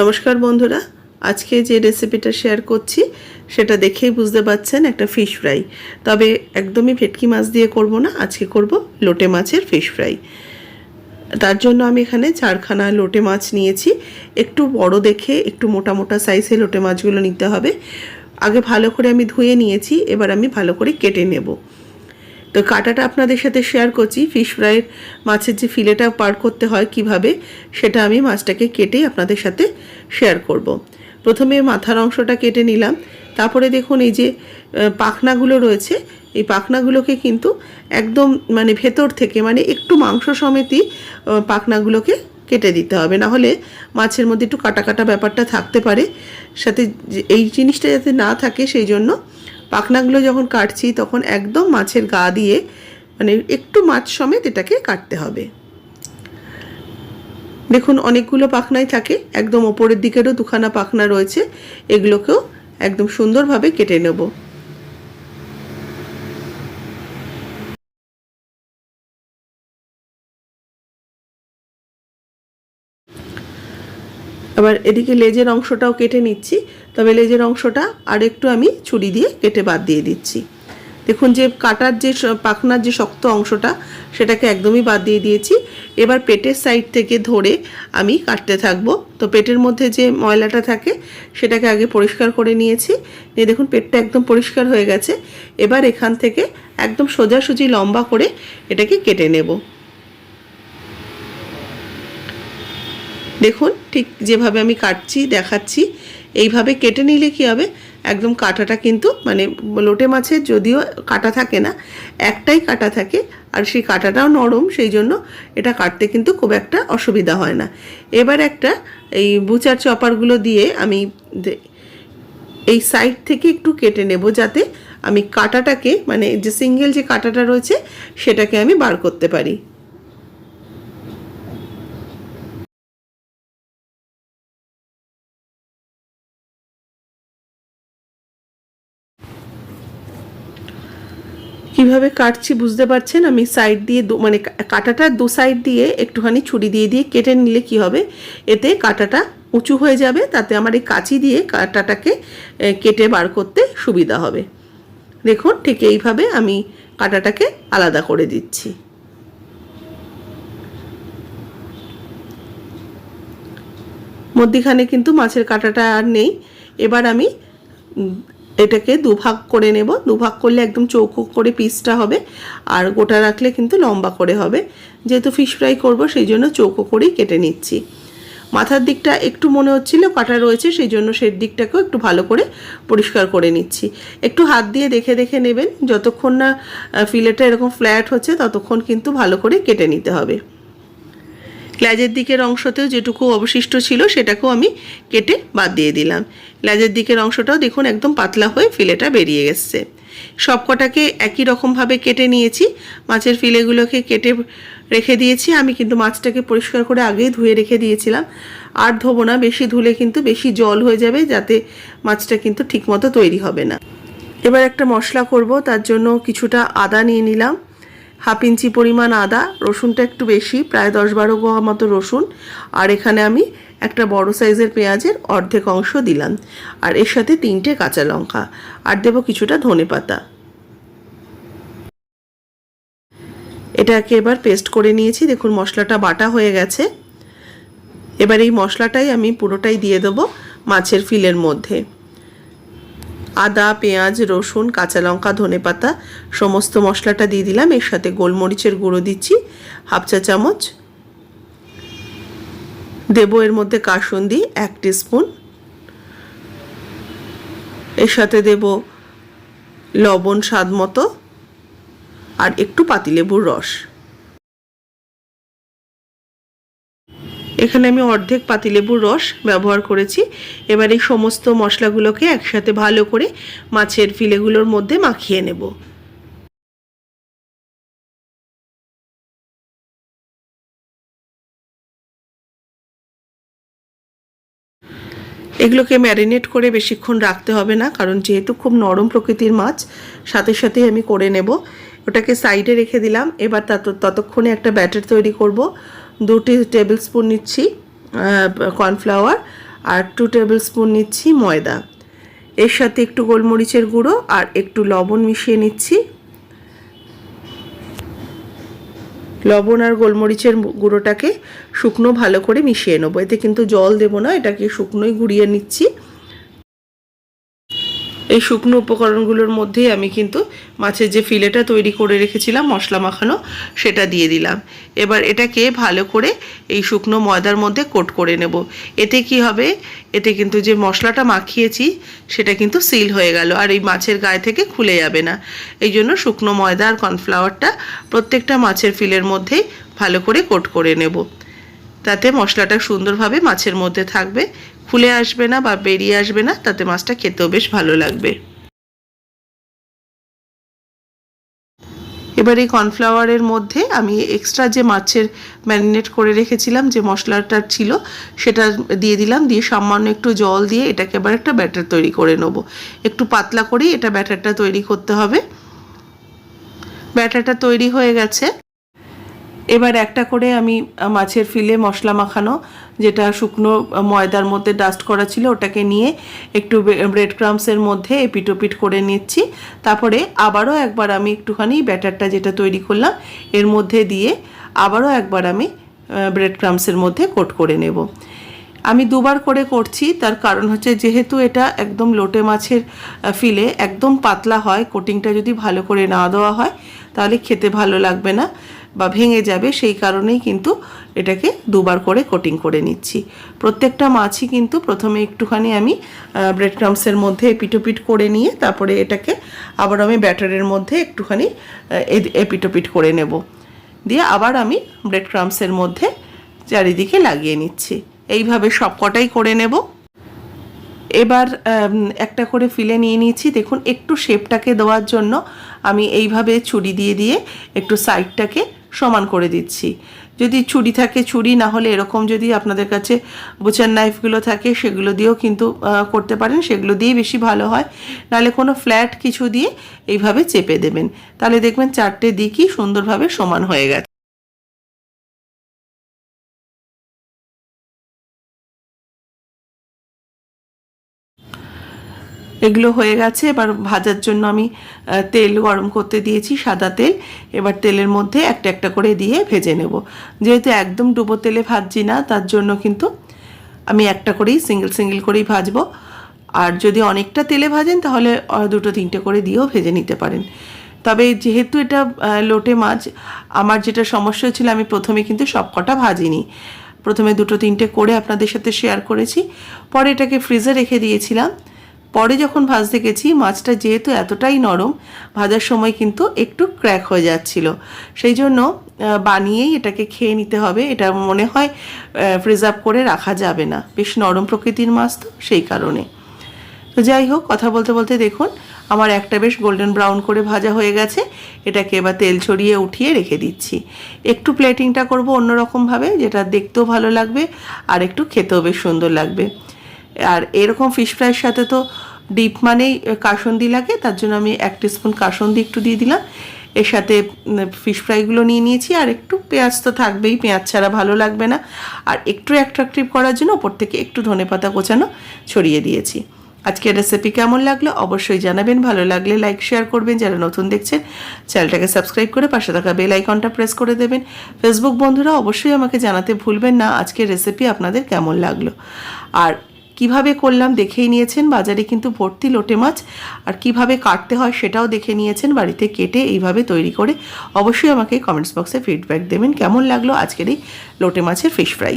নমস্কার বন্ধুরা, আজকে যে রেসিপিটা শেয়ার করছি, সেটা দেখেই বুঝতে পারছেন একটা ফিশ ফ্রাই তবে একদমই ভেটকি মাছ দিয়ে করব না, আজকে করব লোটে মাছের ফিশ ফ্রাই তার জন্য আমি এখানে চারখানা লোটে মাছ নিয়েছি। একটু বড় দেখে, একটু মোটা মোটা সাইজের লোটে মাছগুলো নিতে হবে। আগে ভালো করে আমি ধুয়ে নিয়েছি, এবার আমি ভালো করে কেটে নেব। তো কাটাটা আপনাদের সাথে শেয়ার করছি। ফিশ ফ্রাইয়ের মাছের যে ফিলেটা পার করতে হয় কীভাবে, সেটা আমি মাছটাকে কেটে আপনাদের সাথে শেয়ার করব। প্রথমে মাথার অংশটা কেটে নিলাম। তারপরে দেখুন এই যে পাখনাগুলো রয়েছে, এই পাখনাগুলোকে কিন্তু একদম মানে ভেতর থেকে মানে একটু মাংস সমেতই পাখনাগুলোকে কেটে দিতে হবে। না হলে মাছের মধ্যে একটু কাটা কাটা ব্যাপারটা থাকতে পারে। সাথে এই জিনিসটা যাতে না থাকে, সেই জন্য পাখনাগুলো যখন কাটছি, তখন একদম মাছের গা দিয়ে মানে একটু মাছ সমেত এটাকে কাটতে হবে। দেখুন, অনেকগুলো পাখনাই থাকে, একদম ওপরের দিকেরও দুখানা পাখনা রয়েছে, এগুলোকেও একদম সুন্দরভাবে কেটে নেব। আবার এদিকে লেজের অংশটাও কেটে নিচ্ছি। তবে লেজের অংশটা আর একটু আমি ছুরি দিয়ে কেটে বাদ দিয়ে দিচ্ছি। দেখুন যে কাটার যে পাখনার যে শক্ত অংশটা, সেটাকে একদমই বাদ দিয়ে দিয়েছি। এবার পেটের সাইড থেকে ধরে আমি কাটতে থাকব। তো পেটের মধ্যে যে ময়লাটা থাকে, সেটাকে আগে পরিষ্কার করে নিয়েছি। নিয়ে দেখুন পেটটা একদম পরিষ্কার হয়ে গেছে। এবার এখান থেকে একদম সোজাসুজি লম্বা করে এটাকে কেটে নেব। দেখুন ঠিক যেভাবে আমি কাটছি, দেখাচ্ছি এইভাবে কেটে নিলে কি হবে? একদম কাটাটা কিন্তু মানে লোটে মাছের যদিও কাটা থাকে না, একটাই কাটা থাকে আর সেই কাটাটাও নরম, সেই জন্য এটা কাটতে কিন্তু খুব একটা অসুবিধা হয় না। এবার একটা এই বুচার চপারগুলো দিয়ে আমি এই সাইড থেকে একটু কেটে নেব যাতে আমি কাটাটাকে মানে যে সিঙ্গেল যে কাটাটা রয়েছে সেটাকে আমি বার করতে পারি। কীভাবে কাটছি বুঝতে পারছেন? আমি সাইড দিয়ে মানে কা- কাঁটাটার দু সাইড দিয়ে একটুখানি ছুরি দিয়ে দিয়ে কেটে নিলে কি হবে? এতে কাঁটাটা উঁচু হয়ে যাবে, তাতে আমার এই কাঁচি দিয়ে কাঁটাটাকে কেটে বার করতে সুবিধা হবে। দেখুন, ঠিক এইভাবে আমি কাঁটাটাকে আলাদা করে দিচ্ছি। মধ্যিখানে কিন্তু মাছের কাঁটাটা আর নেই। এবার আমি এটাকে দুভাগ করে নেব। দুভাগ করলে একদম চৌকো করে পিসটা হবে আর গোটা রাখলে কিন্তু লম্বা করে হবে। যেহেতু ফিশ ফ্রাই করব সেই জন্য চৌকো করেই কেটে নিচ্ছি। মাথার দিকটা একটু মনে হচ্ছিল, কাটা রয়েছে সেই জন্য সেই দিকটাকেও একটু ভালো করে পরিষ্কার করে নিচ্ছি। একটু হাত দিয়ে দেখে দেখে নেবেন, যতক্ষণ না ফিলেটা এরকম ফ্ল্যাট হচ্ছে, ততক্ষণ কিন্তু ভালো করে কেটে নিতে হবে। লেজের দিকের অংশতেও যেটুকু অবশিষ্ট ছিল সেটাকেও আমি কেটে বাদ দিয়ে দিলাম। লেজের দিকের অংশটাও দেখুন একদম পাতলা হয়ে ফিলেটা বেরিয়ে গেছে। সব কটাকে একই রকমভাবে কেটে নিয়েছি। মাছের ফিলেগুলোকে কেটে রেখে দিয়েছি। আমি কিন্তু মাছটাকে পরিষ্কার করে আগেই ধুয়ে রেখে দিয়েছিলাম। আর ধোবো না, বেশি ধুলে কিন্তু বেশি জল হয়ে যাবে, যাতে মাছটা কিন্তু ঠিকমতো তৈরি হবে না। এবার একটা মশলা করব, তার জন্য কিছুটা আদা নিয়ে নিলাম। হাফ ইঞ্চি পরিমাণ আদা, রসুনটা একটু বেশি, প্রায় দশ বারো গোয়া মতো রসুন। আর এখানে আমি একটা বড় সাইজের পেঁয়াজের অর্ধেক অংশ দিলাম। আর এর সাথে তিনটে কাঁচা লঙ্কা। আর দেবো কিছুটা ধনে পাতা। এটাকে এবার পেস্ট করে নিয়েছি। দেখুন, মশলাটা বাটা হয়ে গেছে। এবার এই মশলাটাই আমি পুরোটাই দিয়ে দেবো মাছের ফিলের মধ্যে। আদা, পেঁয়াজ, রসুন, কাঁচা লঙ্কা, ধনে পাতা, সমস্ত মশলাটা দিয়ে দিলাম। এর সাথে গোলমরিচের গুঁড়ো দিচ্ছি, হাফ চা চামচ। দেবো এর মধ্যে কাসুন্দি, এক স্পুন এর সাথে দেব লবণ স্বাদ মতো আর একটু পাতিলেবুর রস। এখানে আমি অর্ধেক পাতিলেবুর রস ব্যবহার করেছি। এবার এই সমস্ত মশলাগুলোকে একসাথে ভালো করে মাছের ফিলেগুলোর মধ্যে মাখিয়ে নেব। এগুলোকে ম্যারিনেট করে বেশিক্ষণ রাখতে হবে না, কারণ যেহেতু খুব নরম প্রকৃতির মাছ, সাথে সাথে আমি করে নেব। ওটাকে সাইডে রেখে দিলাম। এবার তত- ততক্ষণে একটা ব্যাটার তৈরি করব। দুটি টেবিল স্পুন নিচ্ছি কর্নফ্লাওয়ার আর টু টেবিল স্পুন নিচ্ছি ময়দা। এর সাথে একটু গোলমরিচের গুঁড়ো আর একটু লবণ মিশিয়ে নিচ্ছি। লবণ আর গোলমরিচের গুঁড়োটাকে শুকনো ভালো করে মিশিয়ে নেব। এতে কিন্তু জল দেবো না, এটাকে শুকনোই গুঁড়িয়ে নিচ্ছি। এই শুকনো উপকরণগুলোর মধ্যেই আমি কিন্তু মাছের যে ফিলেটা তৈরি করে রেখেছিলাম, মশলা মাখানো, সেটা দিয়ে দিলাম। এবার এটাকে ভালো করে এই শুকনো ময়দার মধ্যে কোট করে নেব। এতে কি হবে? এতে কিন্তু যে মশলাটা মাখিয়েছি, সেটা কিন্তু সিল হয়ে গেল আর এই মাছের গায়ে থেকে খুলে যাবে না। এই জন্য শুকনো ময়দা আর কর্নফ্লাওয়ারটা প্রত্যেকটা মাছের ফিলের মধ্যেই ভালো করে কোট করে নেব। তাতে মশলাটা সুন্দরভাবে মাছের মধ্যে থাকবে। খুলে আসবে না বা বেরিয়ে আসবে না, তাতে মাছটা খেতেও বেশ ভালো লাগবে। এবার এই কর্নফ্লাওয়ারের মধ্যে আমি এক্সট্রা যে মাছের ম্যারিনেট করে রেখেছিলাম, যে মশলাটা ছিল, সেটা দিয়ে দিলাম, দিয়ে সামান্য একটু জল দিয়ে এটাকে এবার একটা ব্যাটার তৈরি করে নেব। একটু পাতলা করেই এটা ব্যাটারটা তৈরি করতে হবে। ব্যাটারটা তৈরি হয়ে গেছে। এবার একটা করে আমি মাছের ফিলে মশলা মাখানো, যেটা শুকনো ময়দার মধ্যে ডাস্ট করা ছিল, ওটাকে নিয়ে একটু ব্রেড ক্রামসের মধ্যে এপিটোপিট করে নিচ্ছি। তারপরে আবারও একবার আমি একটুখানি ব্যাটারটা যেটা তৈরি করলাম, এর মধ্যে দিয়ে আবারও একবার আমি ব্রেড ক্রামসের মধ্যে কোট করে নেব। আমি দুবার করে করছি, তার কারণ হচ্ছে যেহেতু এটা একদম লোটে মাছের ফিলে একদম পাতলা হয় কোটিংটা যদি ভালো করে না দেওয়া হয়, তাহলে খেতে ভালো লাগবে না। বা ভেঙে যাবে, সেই কারণেই কিন্তু এটাকে দুবার করে কোটিং করে নিচ্ছি। প্রত্যেকটা মাছই কিন্তু প্রথমে একটুখানি আমি ব্রেড ক্রামসের মধ্যে এপিটোপিট করে নিয়ে তারপরে এটাকে আবার আমি ব্যাটারের মধ্যে একটুখানি এপিটোপিট করে নেব। দিয়ে আবার আমি ব্রেড ক্রামসের মধ্যে চারিদিকে লাগিয়ে নিচ্ছি। এইভাবে সব কটাই করে নেব। এবার একটা করে ফিলে নিয়ে নিয়েছি। দেখুন, একটু শেপটাকে দেওয়ার জন্য আমি এইভাবে ছুরি দিয়ে দিয়ে একটু সাইডটাকে সমান করে দিচ্ছি। যদি ছুরি থাকে ছুরি, না হলে এরকম যদি আপনাদের কাছে বুচার নাইফগুলো থাকে, সেগুলো দিয়েও কিন্তু করতে পারেন। সেগুলো দিয়ে বেশি ভালো হয়। নাহলে কোনো ফ্ল্যাট কিছু দিয়ে এইভাবে চেপে দেবেন। তাহলে দেখবেন চারটে দিকই সুন্দরভাবে সমান হয়ে গেছে। এগুলো হয়ে গেছে। এবার ভাজার জন্য আমি তেল গরম করতে দিয়েছি সাদা তেল। এবার তেলের মধ্যে একটা একটা করে দিয়ে ভেজে নেব। যেহেতু একদম ডুবো তেলে ভাজছি না, তার জন্য কিন্তু আমি একটা করেই সিঙ্গেল সিঙ্গেল করেই ভাজবো। আর যদি অনেকটা তেলে ভাজেন, তাহলে দুটো তিনটে করে দিয়েও ভেজে নিতে পারেন। তবে যেহেতু এটা লোটে মাছ, আমার যেটা সমস্যা ছিল, আমি প্রথমে কিন্তু সব কটা ভাজিনি। প্রথমে দুটো তিনটে করে আপনাদের সাথে শেয়ার করেছি। পরে এটাকে ফ্রিজে রেখে দিয়েছিলাম। পরে যখন ভাজতে গেছি, মাছটা যেহেতু এতটাই নরম, ভাজার সময় কিন্তু একটু ক্র্যাক হয়ে যাচ্ছিল। সেই জন্য বানিয়েই এটাকে খেয়ে নিতে হবে। এটা মনে হয় প্রিজার্ভ করে রাখা যাবে না। বেশ নরম প্রকৃতির মাছ তো, সেই কারণে। তো যাই হোক, কথা বলতে বলতে দেখুন, আমার একটা বেশ গোল্ডেন ব্রাউন করে ভাজা হয়ে গেছে। এটাকে এবার তেল ছড়িয়ে উঠিয়ে রেখে দিচ্ছি। একটু প্লেটিংটা করব অন্যরকমভাবে, যেটা দেখতেও ভালো লাগবে, আর একটু খেতেও বেশ সুন্দর লাগবে। আর এরকম ফিশ ফ্রাইয়ের সাথে তো ডিপ মানেই কাসন্দি লাগে, তার জন্য আমি এক স্পুন কাসন্দি একটু দিয়ে দিলাম। এর সাথে ফিশ ফ্রাইগুলো নিয়ে নিয়েছি, আর একটু পেঁয়াজ তো থাকবেই, পেঁয়াজ ছাড়া ভালো লাগবে না। আর একটু অ্যাট্রাকটিভ করার জন্য ওপর থেকে একটু ধনে পাতা কোচানো ছড়িয়ে দিয়েছি। আজকের রেসিপি কেমন লাগল অবশ্যই জানাবেন, ভালো লাগলে লাইক শেয়ার করবেন, যারা নতুন দেখছেন, চ্যানেলটাকে সাবস্ক্রাইব করে পাশে থাকা বেল আইকনটা প্রেস করে দেবেন। ফেসবুক বন্ধুরা অবশ্যই আমাকে জানাতে ভুলবেন না, আজকের রেসিপি আপনাদের কেমন লাগল। আর কীভাবে করলাম দেখেই নিয়েছেন, বাজারে কিন্তু ভর্তি লোটে মাছ, আর কীভাবে কাটতে হয় সেটাও দেখে নিয়েছেন, বাড়িতে কেটে এইভাবে তৈরি করে অবশ্যই আমাকে কমেন্টস বক্সে ফিডব্যাক দেবেন। কেমন লাগল আজকের এই লোটে মাছের ফিশ ফ্রাই